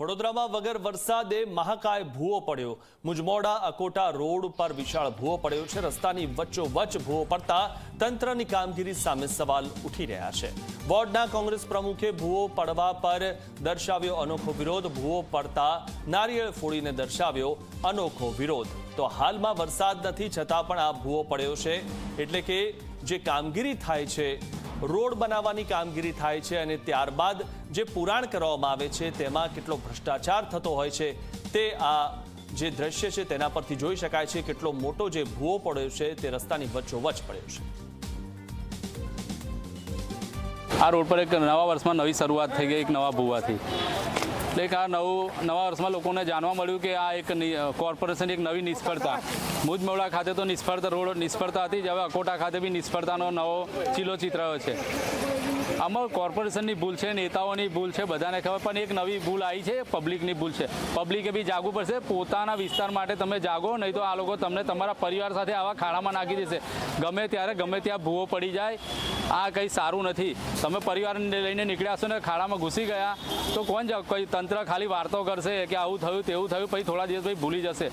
વડોદરામાં વગર વરસાદે મહાકાય ભૂવો પડ્યો. મુજમોડા, અકોટા રોડ પર વિશાળ ભૂવો પડ્યો છે. રસ્તાની વચ્ચોવચ્ચ ભૂવો પડતા તંત્રની કામગીરી સામે સવાલ ઉઠી રહ્યા છે. વોર્ડના કોંગ્રેસ પ્રમુખે ભૂવો પડવા પર દર્શાવ્યો અનોખો વિરોધ. ભૂવો પડતા નારિયેળ ફોડીને દર્શાવ્યો અનોખો વિરોધ. તો હાલમાં વરસાદ નથી, છતાં પણ આ ભૂવો પડ્યો છે. એટલે કે જે કામગીરી થાય છે રોડ બનાવવાની કામગીરી થાય છે અને ત્યારબાદ જે પુરાણ કરવામાં આવે છે, તેમાં કેટલો ભ્રષ્ટાચાર થતો હોય છે, તે આ જે દ્રશ્ય છે તેના પરથી જોઈ શકાય છે કેટલો મોટો જે ભૂવો પડ્યો છે તે રસ્તાની વચ્ચોવચ પડ્યો છે. આ રોડ પર એક નવા વર્ષમાં નવી શરૂઆત થઈ ગઈ, એક નવા ભૂવાથી. એટલે આ નવું, નવા વર્ષમાં લોકોને જાણવા મળ્યું કે આ એક કોર્પોરેશનની એક નવી નિષ્ફળતા. મુજમવડા ખાતે તો નિષ્ફળતા, રોડ નિષ્ફળતા હતી જ હવે અકોટા ખાતે બી નિષ્ફળતાનો નવો ચીલો ચિતરાયો છે. આમાં કોર્પોરેશનની ભૂલ છે, નેતાઓની ભૂલ છે, બધાને ખબર, પણ એક નવી ભૂલ આવી છે, પબ્લિકની ભૂલ છે. પબ્લિકે બી જાગવું પડશે, પોતાના વિસ્તાર માટે તમે જાગો, નહીં તો આ લોકો તમને તમારા પરિવાર સાથે આવા ખાડામાં નાખી દેશે. ગમે ત્યારે, ગમે ત્યાં ભૂવો પડી જાય, આ કંઈ સારું નથી. તમે પરિવારને લઈને નીકળ્યા છો ને ખાડામાં ઘૂસી ગયા, તો કોણ જાઓ કોઈ તંત્ર ખાલી વાર્તો કરશે કે આવું થયું તેવું થયું, પછી થોડા દિવસ પછી ભૂલી જશે.